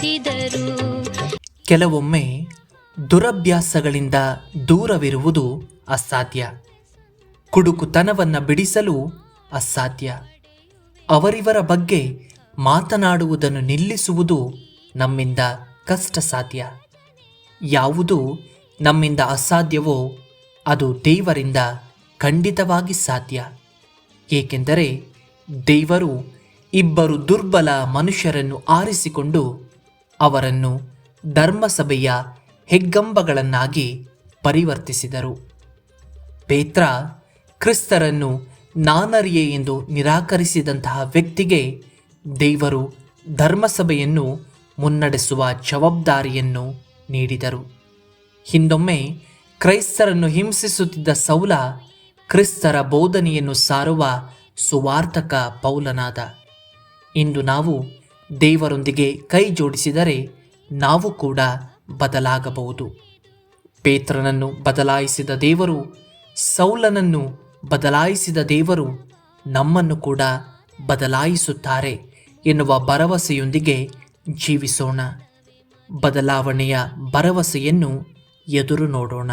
ನಡೆದರು ಕೆಲವೊಮ್ಮೆ ದುರಭ್ಯಾಸಗಳಿಂದ ದೂರವಿರುವುದು ಅಸಾಧ್ಯ. ಕುಡುಕುತನವನ್ನು ಬಿಡಿಸಲು ಅಸಾಧ್ಯ. ಅವರಿವರ ಬಗ್ಗೆ ಮಾತನಾಡುವುದನ್ನು ನಿಲ್ಲಿಸುವುದು ನಮ್ಮಿಂದ ಕಷ್ಟ ಸಾಧ್ಯ ಯಾವುದು ನಮ್ಮಿಂದ ಅಸಾಧ್ಯವೋ ಅದು ದೇವರಿಂದ ಖಂಡಿತವಾಗಿ ಸಾಧ್ಯ. ಏಕೆಂದರೆ ದೇವರು ಇಬ್ಬರು ದುರ್ಬಲ ಮನುಷ್ಯರನ್ನು ಆರಿಸಿಕೊಂಡು ಅವರನ್ನು ಧರ್ಮಸಭೆಯ ಹೆಗ್ಗಂಬಗಳನ್ನಾಗಿ ಪರಿವರ್ತಿಸಿದರು. ಪೇತ್ರ ಕ್ರಿಸ್ತರನ್ನು ನಾನರಿಯೇ ಎಂದು ನಿರಾಕರಿಸಿದಂತಹ ವ್ಯಕ್ತಿಗೆ ದೇವರು ಧರ್ಮಸಭೆಯನ್ನು ಮುನ್ನಡೆಸುವ ಜವಾಬ್ದಾರಿಯನ್ನು ನೀಡಿದರು. ಹಿಂದೊಮ್ಮೆ ಕ್ರೈಸ್ತರನ್ನು ಹಿಂಸಿಸುತ್ತಿದ್ದ ಸೌಲ ಕ್ರಿಸ್ತರ ಬೋಧನೆಯನ್ನು ಸಾರುವ ಸುವಾರ್ಥಕ ಪೌಲನಾದ. ಇಂದು ನಾವು ದೇವರೊಂದಿಗೆ ಕೈ ಜೋಡಿಸಿದರೆ ನಾವು ಕೂಡ ಬದಲಾಗಬಹುದು. ಪೇತ್ರನನ್ನು ಬದಲಾಯಿಸಿದ ದೇವರು, ಸೌಲನನ್ನು ಬದಲಾಯಿಸಿದ ದೇವರು ನಮ್ಮನ್ನು ಕೂಡ ಬದಲಾಯಿಸುತ್ತಾರೆ ಎನ್ನುವ ಭರವಸೆಯೊಂದಿಗೆ ಜೀವಿಸೋಣ. ಬದಲಾವಣೆಯ ಭರವಸೆಯನ್ನು ಎದುರು ನೋಡೋಣ.